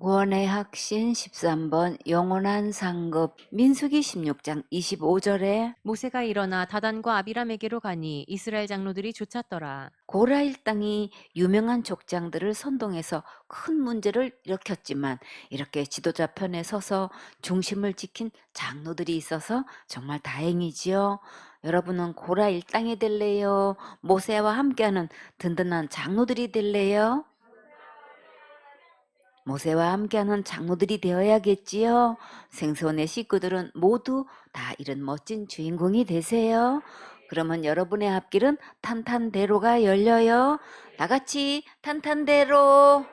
구원의 학신 13번 영원한 상급 민수기 16장 25절에 모세가 일어나 다단과 아비람에게로 가니 이스라엘 장로들이 쫓았더라. 고라 일당이 유명한 족장들을 선동해서 큰 문제를 일으켰지만 이렇게 지도자 편에 서서 중심을 지킨 장로들이 있어서 정말 다행이지요. 여러분은 고라 일당이 될래요? 모세와 함께하는 든든한 장로들이 될래요? 모세와 함께하는 장로들이 되어야겠지요. 생선의 식구들은 모두 다 이런 멋진 주인공이 되세요. 그러면 여러분의 앞길은 탄탄대로가 열려요. 다 같이 탄탄대로,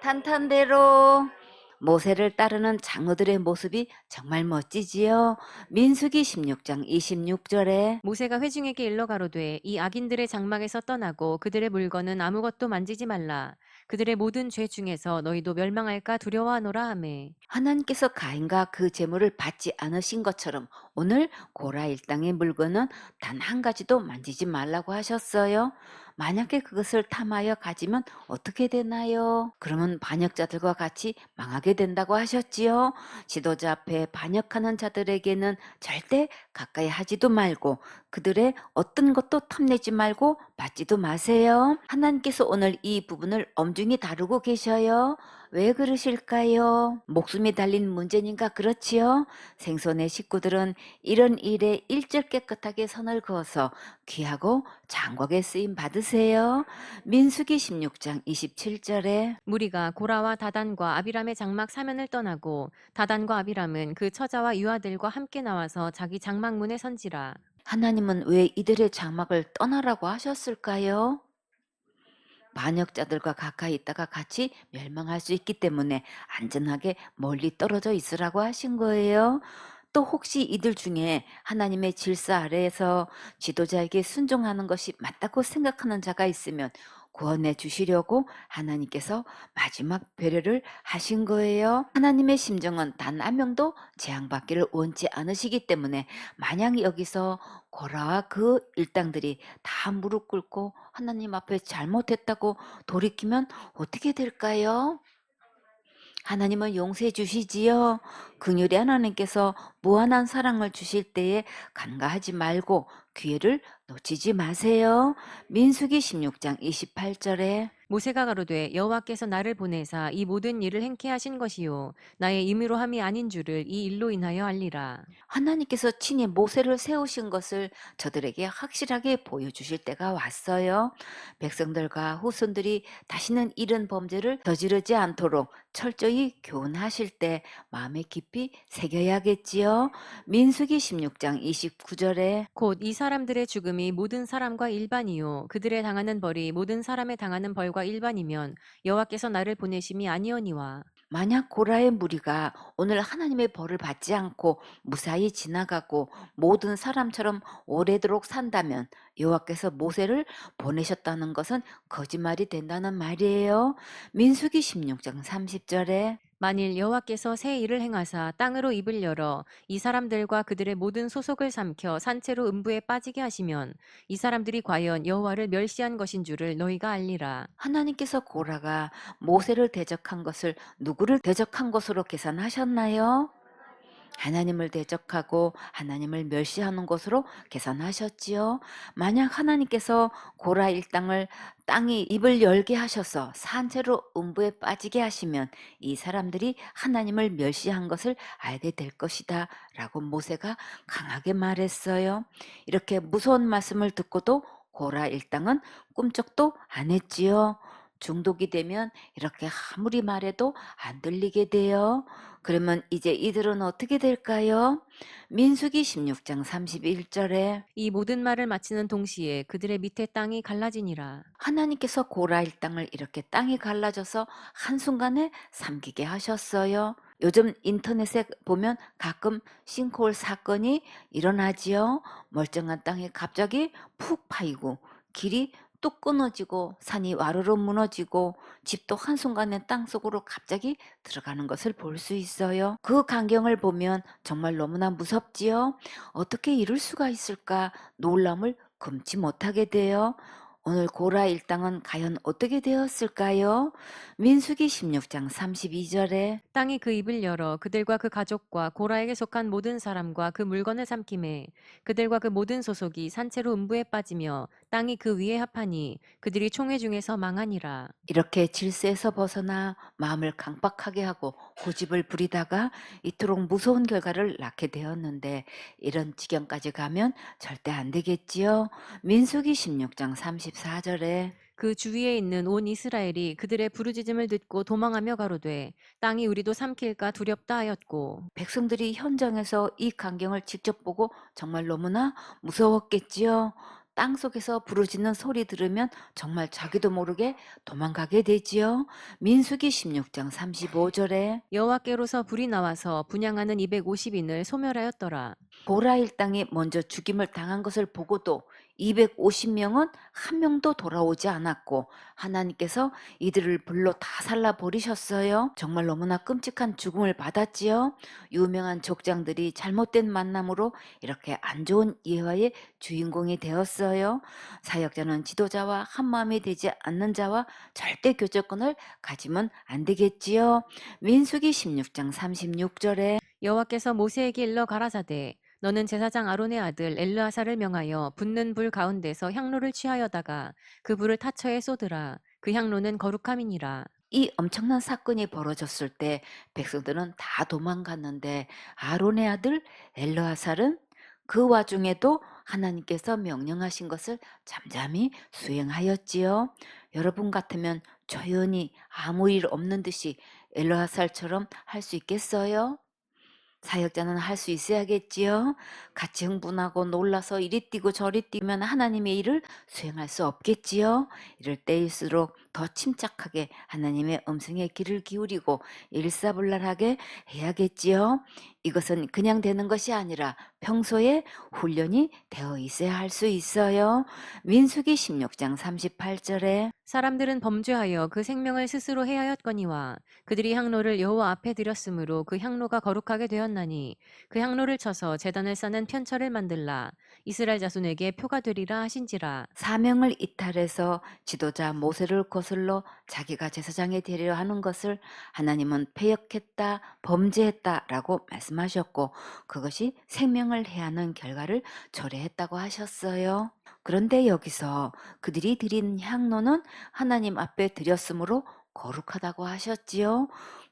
탄탄대로. 모세를 따르는 장로들의 모습이 정말 멋지지요. 민수기 16장 26절에 모세가 회중에게 일러 가로되 이 악인들의 장막에서 떠나고 그들의 물건은 아무것도 만지지 말라. 그들의 모든 죄 중에서 너희도 멸망할까 두려워하노라 하매 하나님께서 가인과 그 재물을 받지 않으신 것처럼 오늘 고라 일당의 물건은 단 한 가지도 만지지 말라고 하셨어요. 만약에 그것을 탐하여 가지면 어떻게 되나요? 그러면 반역자들과 같이 망하게 된다고 하셨지요. 지도자 앞에 반역하는 자들에게는 절대 가까이 하지도 말고 그들의 어떤 것도 탐내지 말고 받지도 마세요. 하나님께서 오늘 이 부분을 엄중히 다루고 계셔요. 왜 그러실까요? 목숨이 달린 문제니까 그렇지요. 생선의 식구들은 이런 일에 일절 깨끗하게 선을 그어서 귀하고 장곽에 쓰임 받으세요. 민수기 16장 27절에 무리가 고라와 다단과 아비람의 장막 사면을 떠나고 다단과 아비람은 그 처자와 유아들과 함께 나와서 자기 장막문에 선지라. 하나님은 왜 이들의 장막을 떠나라고 하셨을까요? 반역자들과 가까이 있다가 같이 멸망할 수 있기 때문에 안전하게 멀리 떨어져 있으라고 하신 거예요. 또 혹시 이들 중에 하나님의 질서 아래에서 지도자에게 순종하는 것이 맞다고 생각하는 자가 있으면 구원해 주시려고 하나님께서 마지막 배려를 하신 거예요. 하나님의 심정은 단 한 명도 재앙받기를 원치 않으시기 때문에 만약 여기서 고라와 그 일당들이 다 무릎 꿇고 하나님 앞에 잘못했다고 돌이키면 어떻게 될까요? 하나님은 용서해 주시지요. 긍휼히 하나님께서 무한한 사랑을 주실 때에 간과하지 말고 기회를 놓치지 마세요. 민수기 16장 28절에 모세가 가로되 여호와께서 나를 보내사 이 모든 일을 행케 하신 것이요 나의 임의로 함이 아닌 줄을 이 일로 인하여 알리라. 하나님께서 친히 모세를 세우신 것을 저들에게 확실하게 보여주실 때가 왔어요. 백성들과 후손들이 다시는 이런 범죄를 저지르지 않도록 철저히 교훈하실 때 마음에 깊이 새겨야겠지요. 민수기 16장 29절에 곧 이 사람들의 죽음이 모든 사람과 일반이요 그들의 당하는 벌이 모든 사람의 당하는 벌과 일반이면 여호와께서 나를 보내심이 아니오니와 만약 고라의 무리가 오늘 하나님의 벌을 받지 않고 무사히 지나가고 모든 사람처럼 오래도록 산다면 여호와께서 모세를 보내셨다는 것은 거짓말이 된다는 말이에요. 민수기 16장 30절에 만일 여호와께서 새 일을 행하사 땅으로 입을 열어 이 사람들과 그들의 모든 소속을 삼켜 산채로 음부에 빠지게 하시면 이 사람들이 과연 여호와를 멸시한 것인 줄을 너희가 알리라. 하나님께서 고라가 모세를 대적한 것을 누구를 대적한 것으로 계산하셨나요? 하나님을 대적하고 하나님을 멸시하는 것으로 계산하셨지요. 만약 하나님께서 고라 일당을 땅이 입을 열게 하셔서 산채로 음부에 빠지게 하시면 이 사람들이 하나님을 멸시한 것을 알게 될 것이다. 라고 모세가 강하게 말했어요. 이렇게 무서운 말씀을 듣고도 고라 일당은 꿈쩍도 안 했지요. 중독이 되면 이렇게 아무리 말해도 안 들리게 돼요. 그러면 이제 이들은 어떻게 될까요? 민수기 16장 31절에 이 모든 말을 마치는 동시에 그들의 밑에 땅이 갈라지니라. 하나님께서 고라 일당을 이렇게 땅이 갈라져서 한순간에 삼키게 하셨어요. 요즘 인터넷에 보면 가끔 싱크홀 사건이 일어나지요. 멀쩡한 땅이 갑자기 푹 파이고 길이 뚝 끊어지고 산이 와르르 무너지고 집도 한순간에 땅속으로 갑자기 들어가는 것을 볼 수 있어요. 그 광경을 보면 정말 너무나 무섭지요. 어떻게 이럴 수가 있을까 놀람을 금치 못하게 돼요. 오늘 고라 일당은 과연 어떻게 되었을까요? 민수기 16장 32절에 땅이 그 입을 열어 그들과 그 가족과 고라에게 속한 모든 사람과 그 물건을 삼킴에 그들과 그 모든 소속이 산채로 음부에 빠지며 땅이 그 위에 합하니 그들이 총회 중에서 망하니라. 이렇게 질서에서 벗어나 마음을 강박하게 하고 고집을 부리다가 이토록 무서운 결과를 낳게 되었는데 이런 지경까지 가면 절대 안 되겠지요. 민수기 16장 34절에 그 주위에 있는 온 이스라엘이 그들의 부르짖음을 듣고 도망하며 가로되 땅이 우리도 삼킬까 두렵다 하였고 백성들이 현장에서 이 광경을 직접 보고 정말 너무나 무서웠겠지요. 땅 속에서 부르짖는 소리 들으면 정말 자기도 모르게 도망가게 되지요. 민수기 16장 35절에 여호와께로서 불이 나와서 분양하는 250인을 소멸하였더라. 보라 일당이 먼저 죽임을 당한 것을 보고도 250명은 한 명도 돌아오지 않았고 하나님께서 이들을 불로 다 살라 버리셨어요. 정말 너무나 끔찍한 죽음을 받았지요. 유명한 족장들이 잘못된 만남으로 이렇게 안 좋은 예화의 주인공이 되었어요. 사역자는 지도자와 한 마음이 되지 않는 자와 절대 교제권을 가지면 안 되겠지요. 민수기 16장 36절에 여호와께서 모세에게 일러 가라사대 너는 제사장 아론의 아들 엘르아사를 명하여 붙는 불 가운데서 향로를 취하여다가 그 불을 타처에 쏟으라 그 향로는 거룩함이니라 이 엄청난 사건이 벌어졌을 때 백성들은 다 도망갔는데 아론의 아들 엘르아살은 그 와중에도 하나님께서 명령하신 것을 잠잠히 수행하였지요. 여러분 같으면 조용히 아무 일 없는 듯이 엘르아살처럼 할 수 있겠어요? 사역자는 할 수 있어야겠지요. 같이 흥분하고 놀라서 이리 뛰고 저리 뛰면 하나님의 일을 수행할 수 없겠지요. 이럴 때일수록 더 침착하게 하나님의 음성에 귀를 기울이고 일사불란하게 해야겠지요. 이것은 그냥 되는 것이 아니라 평소에 훈련이 되어 있어야 할 수 있어요. 민수기 16장 38절에 사람들은 범죄하여 그 생명을 스스로 해하였거니와 그들이 향로를 여호와 앞에 드렸으므로 그 향로가 거룩하게 되었나니 그 향로를 쳐서 제단을 쌓는 편철을 만들라 이스라엘 자손에게 표가 되리라 하신지라 사명을 이탈해서 지도자 모세를 거 슬러 자기가 제사장이 되려 하는 것을 하나님은 패역했다, 범죄했다라고 말씀하셨고 그것이 생명을 해하는 결과를 초래했다고 하셨어요. 그런데 여기서 그들이 드린 향로는 하나님 앞에 드렸으므로 거룩하다고 하셨지요.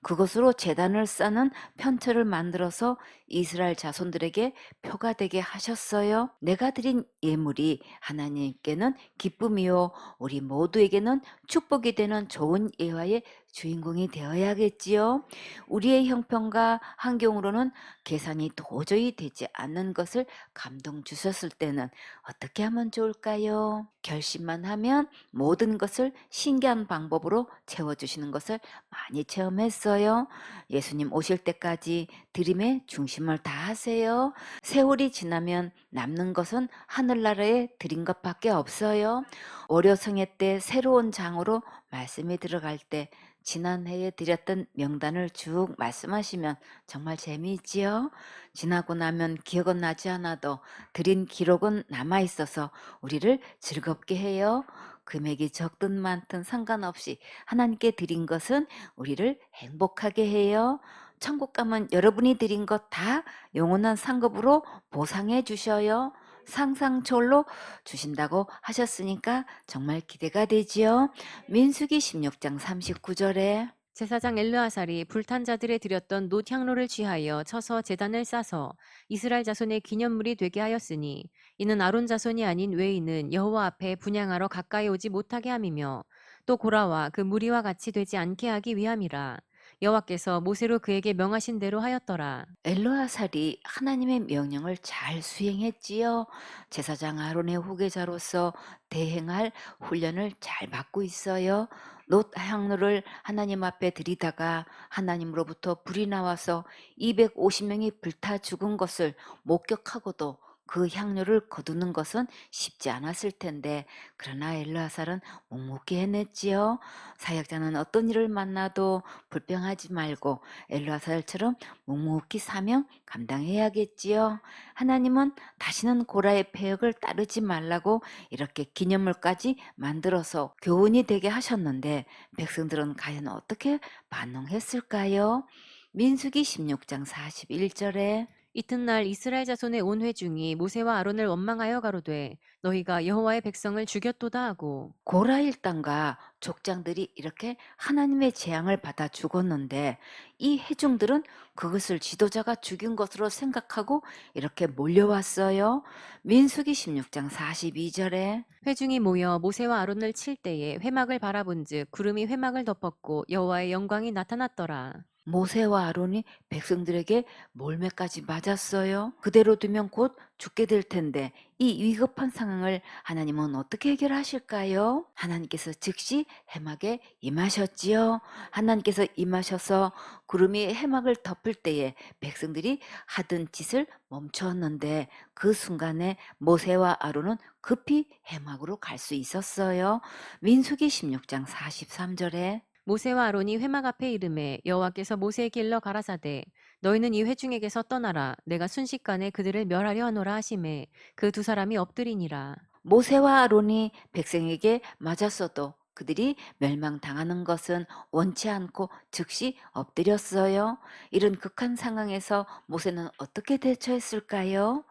그것으로 재단을 쌓는 편처를 만들어서 이스라엘 자손들에게 표가 되게 하셨어요. 내가 드린 예물이 하나님께는 기쁨이요 우리 모두에게는 축복이 되는 좋은 예화의 주인공이 되어야겠지요. 우리의 형편과 환경으로는 계산이 도저히 되지 않는 것을 감동 주셨을 때는 어떻게 하면 좋을까요? 결심만 하면 모든 것을 신기한 방법으로 채워주시는 것을 많이 체험했어요. 예수님 오실 때까지 드림의 중심을 다 하세요. 세월이 지나면 남는 것은 하늘나라에 드린 것밖에 없어요. 월요성회 때 새로운 장으로 말씀이 들어갈 때 지난해에 드렸던 명단을 쭉 말씀하시면 정말 재미있지요. 지나고 나면 기억은 나지 않아도 드린 기록은 남아 있어서 우리를 즐겁게 해요. 금액이 적든 많든 상관없이 하나님께 드린 것은 우리를 행복하게 해요. 천국 가면 여러분이 드린 것 다 영원한 상급으로 보상해 주셔요. 상상철로 주신다고 하셨으니까 정말 기대가 되지요. 민수기 16장 39절에 제사장 엘르아살이 불탄 자들에 드렸던 놋 향로를 취하여 쳐서 제단을 싸서 이스라엘 자손의 기념물이 되게 하였으니 이는 아론 자손이 아닌 외인은 여호와 앞에 분양하러 가까이 오지 못하게 함이며 또 고라와 그 무리와 같이 되지 않게 하기 위함이라 여호와께서 모세로 그에게 명하신 대로 하였더라 엘로아살이 하나님의 명령을 잘 수행했지요. 제사장 아론의 후계자로서 대행할 훈련을 잘 받고 있어요. 놋 향로를 하나님 앞에 드리다가 하나님으로부터 불이 나와서 250명이 불타 죽은 것을 목격하고도 그 향료를 거두는 것은 쉽지 않았을 텐데 그러나 엘르아살은 묵묵히 해냈지요. 사역자는 어떤 일을 만나도 불평하지 말고 엘르아살처럼 묵묵히 사명 감당해야겠지요. 하나님은 다시는 고라의 폐역을 따르지 말라고 이렇게 기념물까지 만들어서 교훈이 되게 하셨는데 백성들은 과연 어떻게 반응했을까요? 민수기 16장 41절에 이튿날 이스라엘 자손의 온 회중이 모세와 아론을 원망하여 가로되 너희가 여호와의 백성을 죽였도다 하고 고라 일당과 족장들이 이렇게 하나님의 재앙을 받아 죽었는데 이 회중들은 그것을 지도자가 죽인 것으로 생각하고 이렇게 몰려왔어요. 민수기 16장 42절에 회중이 모여 모세와 아론을 칠 때에 회막을 바라본즉 구름이 회막을 덮었고 여호와의 영광이 나타났더라. 모세와 아론이 백성들에게 몰매까지 맞았어요. 그대로 두면 곧 죽게 될 텐데 이 위급한 상황을 하나님은 어떻게 해결하실까요? 하나님께서 즉시 해막에 임하셨지요. 하나님께서 임하셔서 구름이 해막을 덮을 때에 백성들이 하던 짓을 멈추었는데 그 순간에 모세와 아론은 급히 해막으로 갈 수 있었어요. 민수기 16장 43절에 모세와 아론이 회막 앞에 이름에 여호와께서 모세에게 일러 가라사대 너희는 이 회중에게서 떠나라 내가 순식간에 그들을 멸하려 하노라 하심에 그 두 사람이 엎드리니라. 모세와 아론이 백성에게 맞았어도 그들이 멸망당하는 것은 원치 않고 즉시 엎드렸어요. 이런 극한 상황에서 모세는 어떻게 대처했을까요?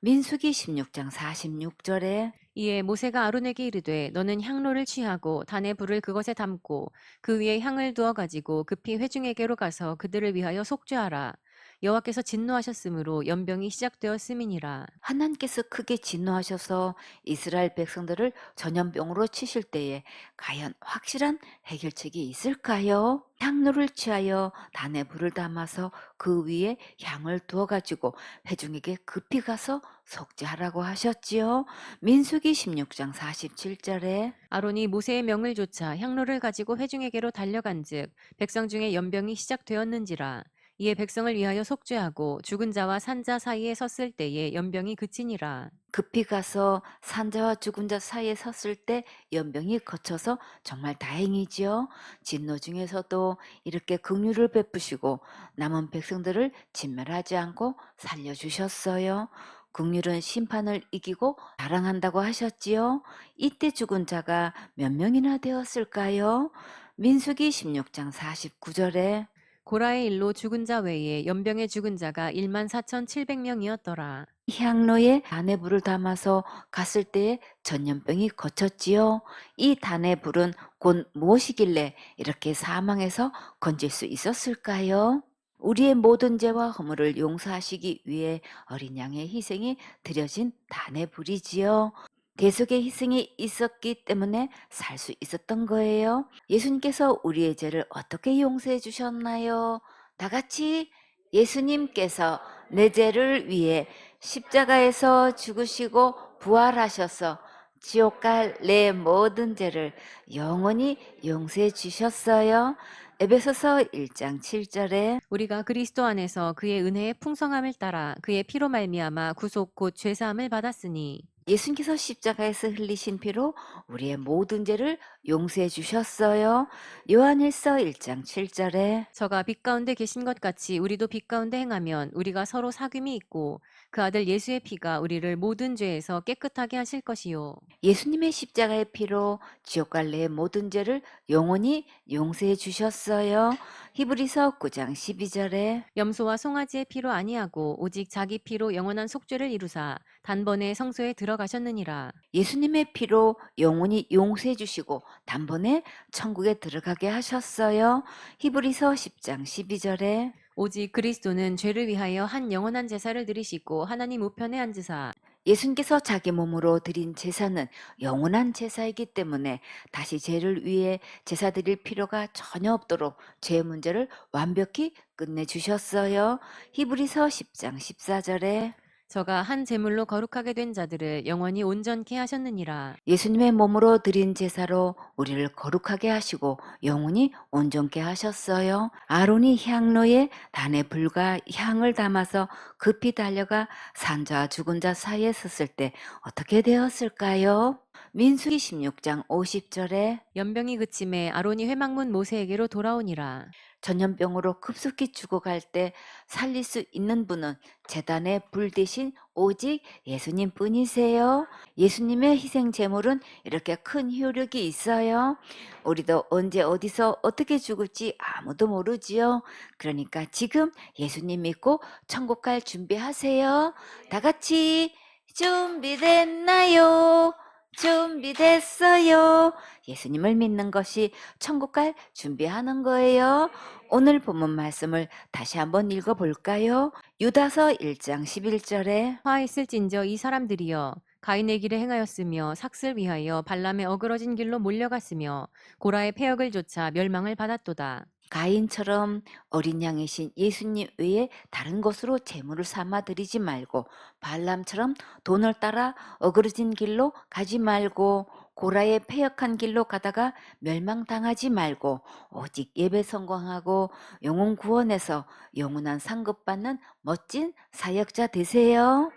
민수기 16장 46절에 이에 모세가 아론에게 이르되 너는 향로를 취하고 단의 불을 그것에 담고 그 위에 향을 두어 가지고 급히 회중에게로 가서 그들을 위하여 속죄하라. 여호와께서 진노하셨으므로 연병이 시작되었음이니라. 하나님께서 크게 진노하셔서 이스라엘 백성들을 전염병으로 치실 때에 과연 확실한 해결책이 있을까요? 향로를 취하여 단에 불을 담아서 그 위에 향을 두어 가지고 회중에게 급히 가서 속죄하라고 하셨지요. 민수기 16장 47절에 아론이 모세의 명을 조차 향로를 가지고 회중에게로 달려간즉 백성 중에 연병이 시작되었는지라. 이에 백성을 위하여 속죄하고 죽은 자와 산자 사이에 섰을 때에 연병이 그치니라. 급히 가서 산자와 죽은 자 사이에 섰을 때 연병이 거쳐서 정말 다행이지요. 진노 중에서도 이렇게 긍휼을 베푸시고 남은 백성들을 진멸하지 않고 살려주셨어요. 긍휼은 심판을 이기고 자랑한다고 하셨지요. 이때 죽은 자가 몇 명이나 되었을까요? 민수기 16장 49절에 고라의 일로 죽은 자 외에 연병에 죽은 자가 1만 4,700명이었더라. 향로에 단의 불을 담아서 갔을 때에 전염병이 거쳤지요. 이 단의 불은 곧 무엇이길래 이렇게 사망해서 건질 수 있었을까요? 우리의 모든 죄와 허물을 용서하시기 위해 어린 양의 희생이 드려진 단의 불이지요. 계속의 희생이 있었기 때문에 살 수 있었던 거예요. 예수님께서 우리의 죄를 어떻게 용서해 주셨나요? 다 같이 예수님께서 내 죄를 위해 십자가에서 죽으시고 부활하셔서 지옥 갈 내 모든 죄를 영원히 용서해 주셨어요. 에베소서 1장 7절에 우리가 그리스도 안에서 그의 은혜의 풍성함을 따라 그의 피로 말미암아 구속 곧 죄 사함을 받았으니 예수님께서 십자가에서 흘리신 피로 우리의 모든 죄를 용서해 주셨어요. 요한일서 1장 7절에 저가 빛 가운데 계신 것 같이 우리도 빛 가운데 행하면 우리가 서로 사귐이 있고 그 아들 예수의 피가 우리를 모든 죄에서 깨끗하게 하실 것이요 예수님의 십자가의 피로 지옥 갈래의 모든 죄를 영원히 용서해 주셨어요. 히브리서 9장 12절에 염소와 송아지의 피로 아니하고 오직 자기 피로 영원한 속죄를 이루사 단번에 성소에 들어가셨느니라 예수님의 피로 영원히 용서해 주시고 단번에 천국에 들어가게 하셨어요. 히브리서 10장 12절에 오직 그리스도는 죄를 위하여 한 영원한 제사를 드리시고 하나님 우편에 앉으사 예수님께서 자기 몸으로 드린 제사는 영원한 제사이기 때문에 다시 죄를 위해 제사 드릴 필요가 전혀 없도록 죄 문제를 완벽히 끝내 주셨어요. 히브리서 10장 14절에 저가 한 제물로 거룩하게 된 자들을 영원히 온전케 하셨느니라. 예수님의 몸으로 드린 제사로 우리를 거룩하게 하시고 영원히 온전케 하셨어요. 아론이 향로에 단의 불과 향을 담아서 급히 달려가 산자와 죽은 자 사이에 섰을 때 어떻게 되었을까요? 민수기 16장 50절에 연병이 그침에 아론이 회막문 모세에게로 돌아오니라. 전염병으로 급속히 죽어갈 때 살릴 수 있는 분은 재단의 불 대신 오직 예수님 뿐이세요. 예수님의 희생 제물은 이렇게 큰 효력이 있어요. 우리도 언제 어디서 어떻게 죽을지 아무도 모르지요. 그러니까 지금 예수님 믿고 천국 갈 준비하세요. 다 같이 준비됐나요? 준비됐어요. 예수님을 믿는 것이 천국 갈 준비하는 거예요. 오늘 본문 말씀을 다시 한번 읽어 볼까요? 유다서 1장 11절에 화했을진저 이 사람들이여 가인의 길에 행하였으며 삭슬 위하여 발람의 어그러진 길로 몰려갔으며 고라의 폐역을 조차 멸망을 받았도다. 가인처럼 어린 양이신 예수님 외에 다른 것으로 재물을 삼아 드리지 말고 발람처럼 돈을 따라 어그러진 길로 가지 말고 고라의 폐역한 길로 가다가 멸망당하지 말고 오직 예배 성공하고 영혼 구원에서 영원한 상급 받는 멋진 사역자 되세요.